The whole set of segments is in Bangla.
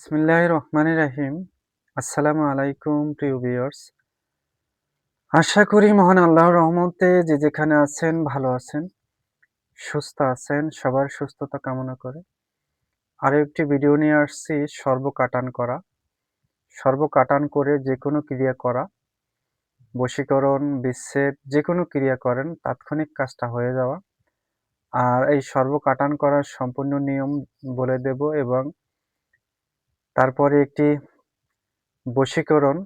বিসমিল্লাহ রহমান রাহিম। আসসালামু আলাইকুম, প্রিয় ভিউয়ার্স। আশা করি মহান আল্লাহর রহমতে যে যেখানে আছেন, ভালো আছেন, সুস্থ আছেন, সবার সুস্থতা কামনা করে। আরও একটি ভিডিও নিয়ে আসছি, সর্বকাটান করা। সর্বকাটান করে যে কোনো ক্রিয়া করা। বশীকরণ, বিচ্ছেদ, যে কোনো ক্রিয়া করেন, তাৎক্ষণিক কাজটা হয়ে যাওয়া। আর এই সর্বকাটান করার সম্পূর্ণ নিয়ম বলে দেব এবং তারপরে একটি বশীকরণ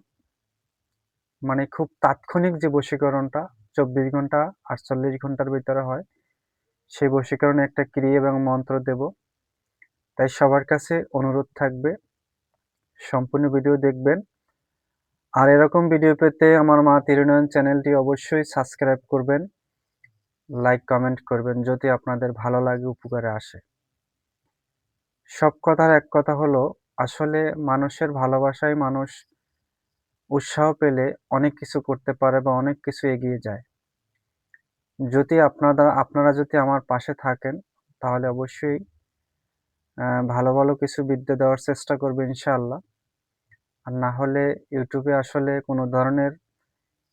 মানে খুব তাৎক্ষণিক যে বশীকরণটা, চব্বিশ ঘণ্টা, আটচল্লিশ ঘণ্টার ভিতরে হয়, সেই বশীকরণে একটা ক্রিয়া এবং মন্ত্র দেব। তাই সবার কাছে অনুরোধ থাকবে, সম্পূর্ণ ভিডিও দেখবেন। আর এরকম ভিডিও পেতে আমার মা তিরুনয়ন চ্যানেলটি অবশ্যই সাবস্ক্রাইব করবেন, লাইক, কমেন্ট করবেন, যদি আপনাদের ভালো লাগে, উপকারে আসে। সব কথার এক কথা হলো আসলে মানুষের ভালোবাসায় মানুষ উৎসাহ পেলে অনেক কিছু করতে পারে বা অনেক কিছু এগিয়ে যায়। যদি আপনারা আপনারা যদি আমার পাশে থাকেন, তাহলে অবশ্যই ভালো ভালো কিছু বিদ্যা দেওয়ার চেষ্টা করবে ইনশাআল্লাহ। আর না হলে ইউটিউবে আসলে কোনো ধরনের,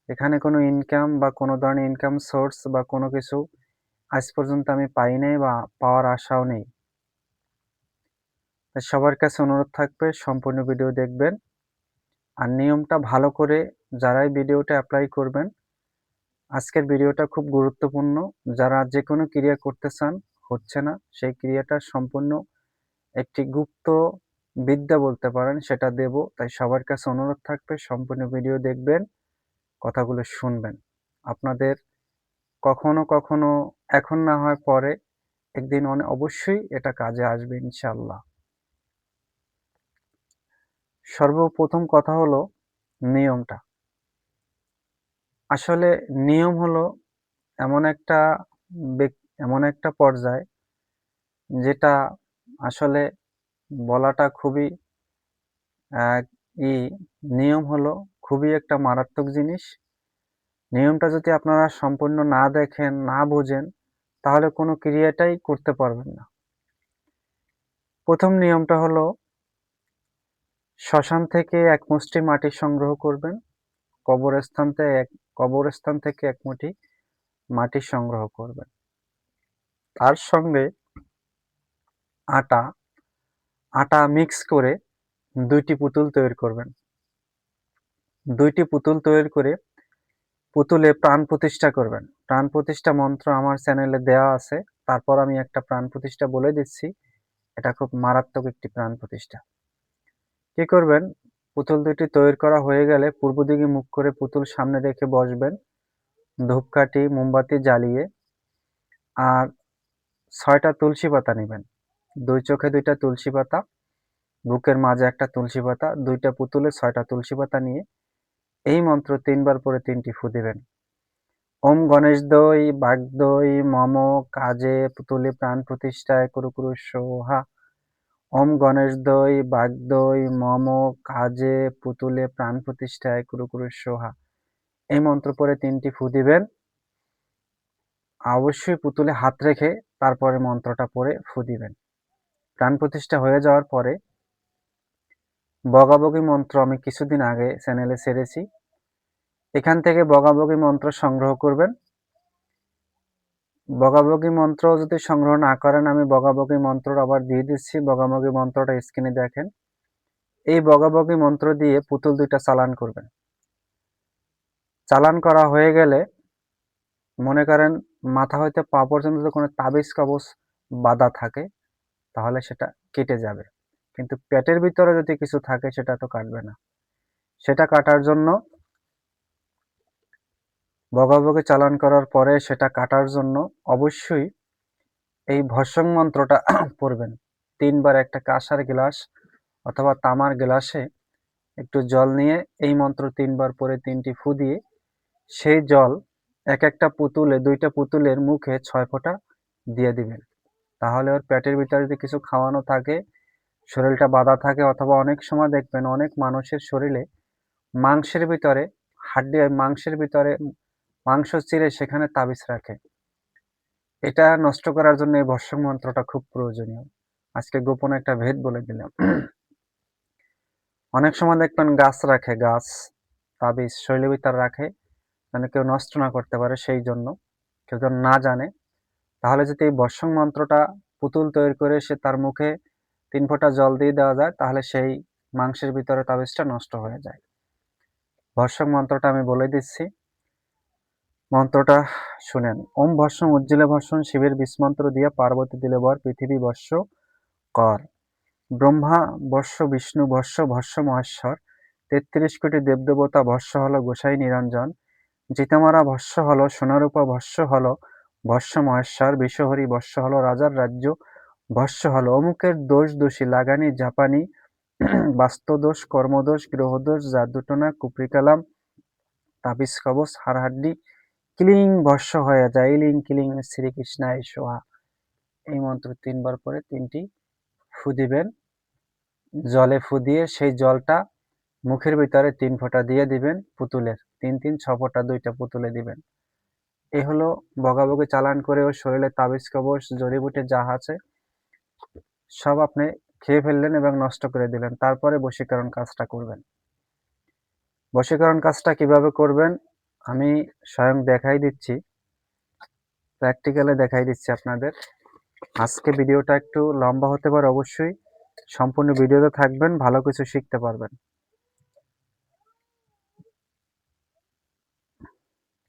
এখানে কোনো ইনকাম বা কোনো ধরনের ইনকাম সোর্স বা কোনো কিছু আজ পর্যন্ত আমি পাই নাই বা পাওয়ার আশাও নেই। সবার কাছে অনুরোধ থাকবে সম্পূর্ণ ভিডিও দেখবেন। আর নিয়মটা ভালো করে যারাই ভিডিওটা অ্যাপ্লাই করবেন, আজকের ভিডিওটা খুব গুরুত্বপূর্ণ। যারা যে কোনো ক্রিয়া করতে চান, হচ্ছে না, সেই ক্রিয়াটা সম্পূর্ণ একটি গুপ্ত বিদ্যা বলতে পারেন, সেটা দেব। তাই সবার কাছে অনুরোধ থাকবে সম্পূর্ণ ভিডিও দেখবেন, কথাগুলো শুনবেন। আপনাদের কখনো কখনো এখন না হয় পরে একদিন অনেক অবশ্যই এটা কাজে আসবে ইনশাল্লাহ সর্বপ্রথম কথা হলো নিয়মটা। আসলে নিয়ম হলো এমন একটা এমন একটা পর্যায় যেটা আসলে বলাটা খুবই নিয়ম হলো খুবই একটা মারাত্মক জিনিস। নিয়মটা যদি আপনারা সম্পূর্ণ না দেখেন, না বোঝেন, তাহলে কোনো ক্রিয়াটাই করতে পারবেন না। প্রথম নিয়মটা হলো শ্মশান থেকে এক মুষ্টি মাটি সংগ্রহ করবেন। কবরস্থান থেকে এক, কবরস্থান থেকে এক মুঠি মাটি সংগ্রহ করবেন। তার সঙ্গে আটা আটা মিক্স করে দুইটি পুতুল তৈরি করবেন। দুইটি পুতুল তৈরি করে পুতুলে প্রাণ প্রতিষ্ঠা করবেন। প্রাণ প্রতিষ্ঠা মন্ত্র আমার চ্যানেলে দেওয়া আছে। তারপর আমি একটা প্রাণ প্রতিষ্ঠা বলে দিচ্ছি। এটা খুব মারাত্মক একটি প্রাণ প্রতিষ্ঠা। কি করবেন? পুতুল দুটি তৈরি করা হয়ে গেলে পূর্ব দিকে মুখ করে পুতুল সামনে রেখে বসবেন। ধূপকাঠি, মোমবাতি জ্বালিয়ে আর ছয়টা তুলসী পাতা নেবেন। দুই চোখে দুইটা তুলসী পাতা, বুকের মাঝে একটা তুলসী পাতা, দুইটা পুতুলে ছয়টা তুলসী পাতা নিয়ে এই মন্ত্র তিনবার পরে তিনটি ফু দেবেন। ওম গণেশ দই বাগদই মম, কাজে, পুতুলে প্রাণ প্রতিষ্ঠায়, কুরু কুরু সোহা। ওম গণেশ দই বাগদই মম, কাজে, পুতুলে, প্রাণ প্রতিষ্ঠায়, কুরু কুরু সোহা। এই মন্ত্র পরে তিনটি ফু দিবেন। অবশ্যই পুতুলে হাত রেখে তারপরে মন্ত্রটা পরে ফু দিবেন। প্রাণ প্রতিষ্ঠা হয়ে যাওয়ার পরে বগাবগি মন্ত্র আমি কিছুদিন আগে চ্যানেলে ছেড়েছি এখান থেকে বগাবগি মন্ত্র সংগ্রহ করবেন। বগাবগি মন্ত্র যদি সংগ্রহ না করেন, আমি বগাবগি মন্ত্র আবার দিয়ে দিচ্ছি। বগাবগি মন্ত্রটা স্ক্রিনে দেখেন। এই বগাবগি মন্ত্র দিয়ে পুতুল দুইটা চালান করবেন। চালান করা হয়ে গেলে মনে করেন মাথা হইতে পা পর্যন্ত যদি কোনো তাবিজ কবচ বাধা থাকে, তাহলে সেটা কেটে যাবে। কিন্তু পেটের ভিতরে যদি কিছু থাকে, সেটা তো কাটবে না। সেটা কাটার জন্য বগাবগে চালান করার পরে সেটা কাটার জন্য অবশ্যই এই ভস্যং মন্ত্রটা পড়বেন। তিনবার একটা কাঁসার গ্লাস অথবা তামার গ্লাসে একটু জল নিয়ে এই মন্ত্র তিনবার পরে তিনটি ফু দিয়ে সেই জল এক একটা পুতুলে, দুইটা পুতুলের মুখে ছয় ফোঁটা দিয়ে দিবেন। তাহলে ওর পেটের ভিতরে যদি কিছু খাওয়ানো থাকে, শরীরটা বাঁধা থাকে অথবা অনেক সময় দেখবেন অনেক মানুষের শরীরে মাংসের ভিতরে, হাড্ডি, মাংসের ভিতরে মাংস চিরে সেখানে তাবিজ রাখে। এটা নষ্ট করার জন্য এই ভস্য মন্ত্রটা খুব প্রয়োজনীয়। আজকে গোপন একটা ভেদ বলে দিলাম। অনেক সময় দেখবেন গাছ রাখে, গাছ, তাবিজ শৈলী ভিতর রাখে, যেন কেউ নষ্ট না করতে পারে সেই জন্য। কেউ যেন না জানে। তাহলে যদি এই বর্ষং মন্ত্রটা পুতুল তৈরি করে সে তার মুখে তিন ফোঁটা জল দিয়ে দেওয়া যায়, তাহলে সেই মাংসের ভিতরে তাবিজটা নষ্ট হয়ে যায়। ভর্ষক মন্ত্রটা আমি বলে দিচ্ছি। মন্ত্রটা শুনেন। ওম ভর্ষণ উজ্জ্বলে ভর্ষণ শিবের বিস্মন্ত্র দিয়া পার্বতী দিলে বর পৃথিবী বর্ষ কর। ব্রহ্মা বর্ষ বিষ্ণু বর্ষ ভর্ষ মহেশ্বর। তেত্রিশ কোটি দেবদেবতা ভস্য হলো গোসাই নিরঞ্জন। জিতামারা ভর্ষ হলো সোনারূপা ভর্ষ হলো ভর্ষ মহেশ্বর। বিশ্বহরি ভস্য হলো রাজার রাজ্য ভর্ষ হলো। অমুকের দোষ দোষী লাগানি জাপানি বাস্তুদোষ কর্মদোষ গ্রহদোষ জাদুটনা কুপ্রিকালাম তাবিজ কবচ হাড়হাড্ডি ক্লিং ভস্য হয়ে যায়। ইলিং কিলিং শ্রীকৃষ্ণায় সোহা এই মন্ত্র তিনবার পরে তিনটি ফু দিবেন। জলে ফু দিয়ে সেই জলটা মুখের ভিতরে তিন ফোঁটা দিয়ে দিবেন পুতুলের। তিন তিন, ছ ফোঁটা, দুইটা পুতুলে দিবেন। এ হলো বগাবগি চালান করে ওর শরীরে তাবিজ, কবচ জড়িবুটি যা আছে, সব আপনি খেয়ে ফেললেন এবং নষ্ট করে দিলেন। তারপরে বশীকরণ কাজটা করবেন। বশীকরণ কাজটা কীভাবে করবেন? আমি স্বয়ং দেখাই দিচ্ছি। প্র্যাকটিক্যালে দেখাই দিচ্ছি আপনাদের। আজকে ভিডিওটা একটু লম্বা হতে পারে অবশ্যই। সম্পূর্ণ ভিডিওতে থাকবেন, ভালো কিছু শিখতে পারবেন।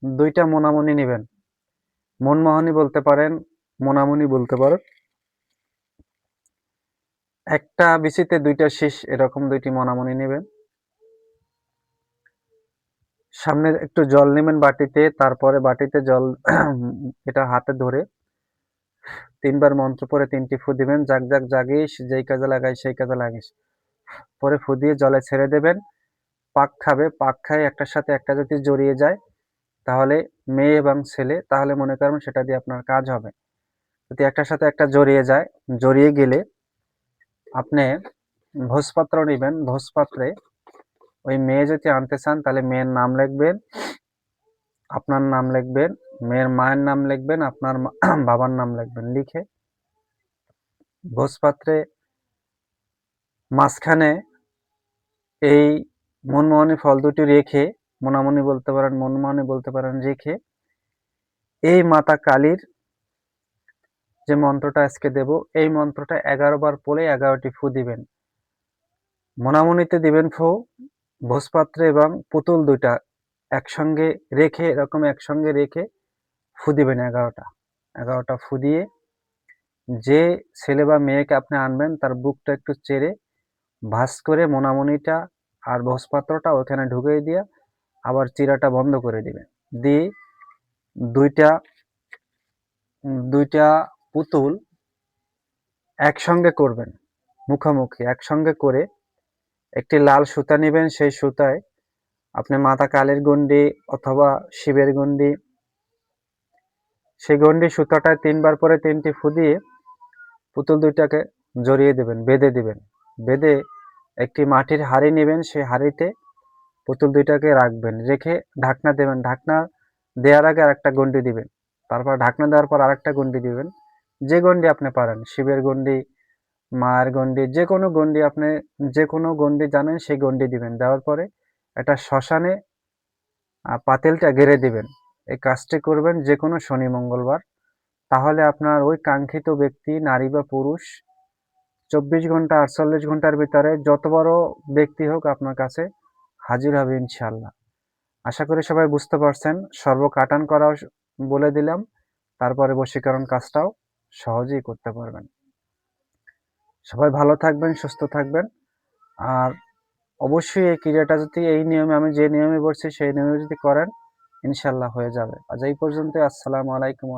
দুইটা মোনামনি নেবেন। মনমোহনী বলতে পারেন, মোনামনি বলতে পারেন। একটা বিচিতে দুইটা শীষ, এরকম দুইটি মনামনি নেবেন। সামনে একটু জল নেবেন বাটিতে, তারপরে বাটিতে জল এটা হাতে ধরে তিনবার মন্ত্র পরে তিনটি ফু দিবেন, জাগ জাগ জাগিস, যেই কাজে লাগাই সেই কাজে লাগিস পরে ফু দিয়ে জলে ছেড়ে দেবেন, পাক খাবে, পাক খায় একটার সাথে একটা যদি জড়িয়ে যায়, তাহলে মেয়ে এবং ছেলে, তাহলে মনে করবেন সেটা দিয়ে আপনার কাজ হবে। যদি একটার সাথে একটা জড়িয়ে যায়, জড়িয়ে গেলে আপনি ভোজপাত্র নেবেন, ভোজপাত্রে ওই মেয়ে যদি আনতে চান, তাহলে মেয়ের নাম লিখবেন, আপনার নাম লিখবেন, মেয়ের মায়ের নাম লিখবেন, আপনার বাবার নাম লিখবেন, লিখে ভোজপাত্রে মাঝখানে এই মনমোহনী ফল দুটি রেখে, মনামনি বলতে পারেন, মনমোহনী বলতে পারেন, রেখে এই মাতা কালীর যে মন্ত্রটা আজকে দেব, এই মন্ত্রটা এগারো বার পড়ে এগারোটি ফু দিবেন। মনামনিতে দিবেন ফু ভোজপাত্রে এবং পুতুল দুইটা একসঙ্গে রেখে, এরকম একসঙ্গে রেখে ফু দিবেন এগারোটা। এগারোটা ফু দিয়ে যে ছেলে বা মেয়েকে আপনি আনবেন, তার বুকটা একটু চেড়ে ভাস করে মোনামনিটা আর ভোজপাত্রটা ওখানে ঢুকিয়ে দিয়ে আবার চিরাটা বন্ধ করে দিবেন। দিয়ে দুইটা দুইটা পুতুল একসঙ্গে করবেন, মুখোমুখি একসঙ্গে করে একটি লাল সুতা নেবেন, সেই সুতায় আপনি মাতা কালের গন্ডি অথবা শিবের গন্ডি সেই গন্ডি সুতাটা তিনবার পরে তিনটি ফু দিয়ে পুতুল দুইটাকে জড়িয়ে দেবেন, বেঁধে দিবেন। বেঁধে একটি মাটির হাড়ি নেবেন, সেই হাড়িতে পুতুল দুইটাকে রাখবেন। রেখে ঢাকনা দেবেন, ঢাকনা দেওয়ার আগে আরেকটা গন্ডি দিবেন। তারপর ঢাকনা দেওয়ার পর আরেকটা গন্ডি দিবেন। যে গন্ডি আপনি পারেন, শিবের গন্ডি মায়ের গন্ডি যে কোনো গন্ডি আপনি যে কোনো গন্ডি জানেন সেই গন্ডি দিবেন। দেওয়ার পরে একটা শ্মশানে পাতেলটা গেড়ে দিবেন। এই কাজটি করবেন যে কোনো শনি, মঙ্গলবার। তাহলে আপনার ওই কাঙ্ক্ষিত ব্যক্তি, নারী বা পুরুষ, চব্বিশ ঘণ্টা, আটচল্লিশ ঘণ্টার ভিতরে যত বড় ব্যক্তি হোক আপনার কাছে হাজির হবে ইনশাল্লাহ আশা করি সবাই বুঝতে পারছেন। সর্ব কাটান করাও বলে দিলাম। তারপরে বশীকরণ কাজটাও সহজেই করতে পারবেন। সবাই ভালো থাকবেন, সুস্থ থাকবেন। আর অবশ্যই এই ক্রিয়াটা যদি এই নিয়মে, আমি যে নিয়মে বলছি সেই নিয়মে যদি করেন ইনশাল্লাহ হয়ে যাবে। আজ এই পর্যন্ত আসসালামু আলাইকুম